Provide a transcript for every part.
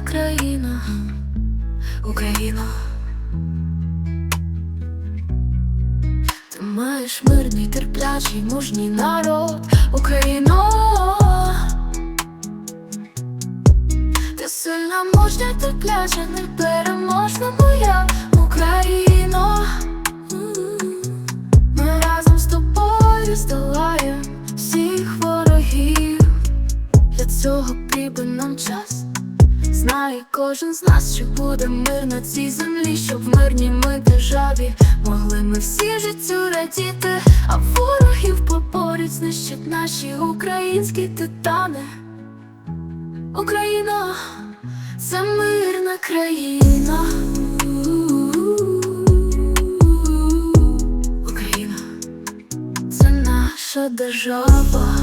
ти країна, Україна. Ти маєш мирний, терплячий, мужній народ, Україно. Ти сильна, мужня, терпляча, непереможна моя Україно. Ми разом з тобою здолаєм всіх ворогів. Для цього потрібен нам час. Знає кожен з нас, що буде мир на цій землі, щоб в мирній ми державі могли ми всі життю радіти, а ворогів поборють, знищать наші українські титани. Україна це мирна країна. Україна це наша держава.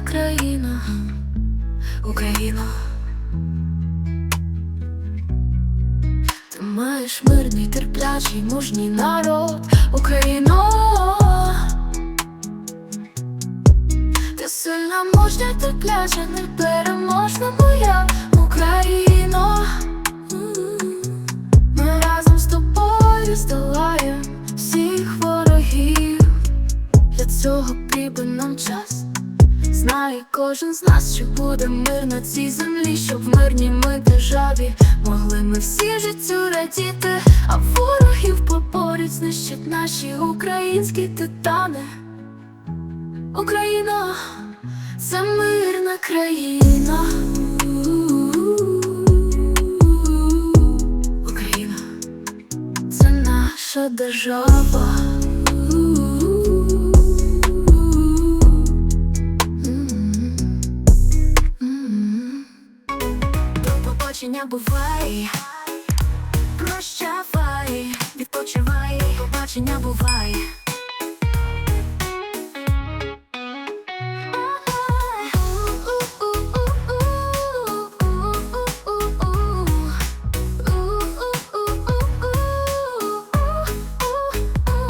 Країна, Україна. Ти маєш мирний, терплячий, мужній народ, Україно. Ти сильна, мужня, терпляча, непереможна моя Україно. Ми разом з тобою здолаєм всіх ворогів. Для цього потрібен нам час. Знає кожен з нас, що буде мир на цій землі, щоб в мирній ми державі могли ми всі життю радіти, а ворогів поборють, знищать наші українські титани. Україна це мирна країна. Україна це наша держава. Побачення бувай, прощавай, відпочивай, побачення бувай.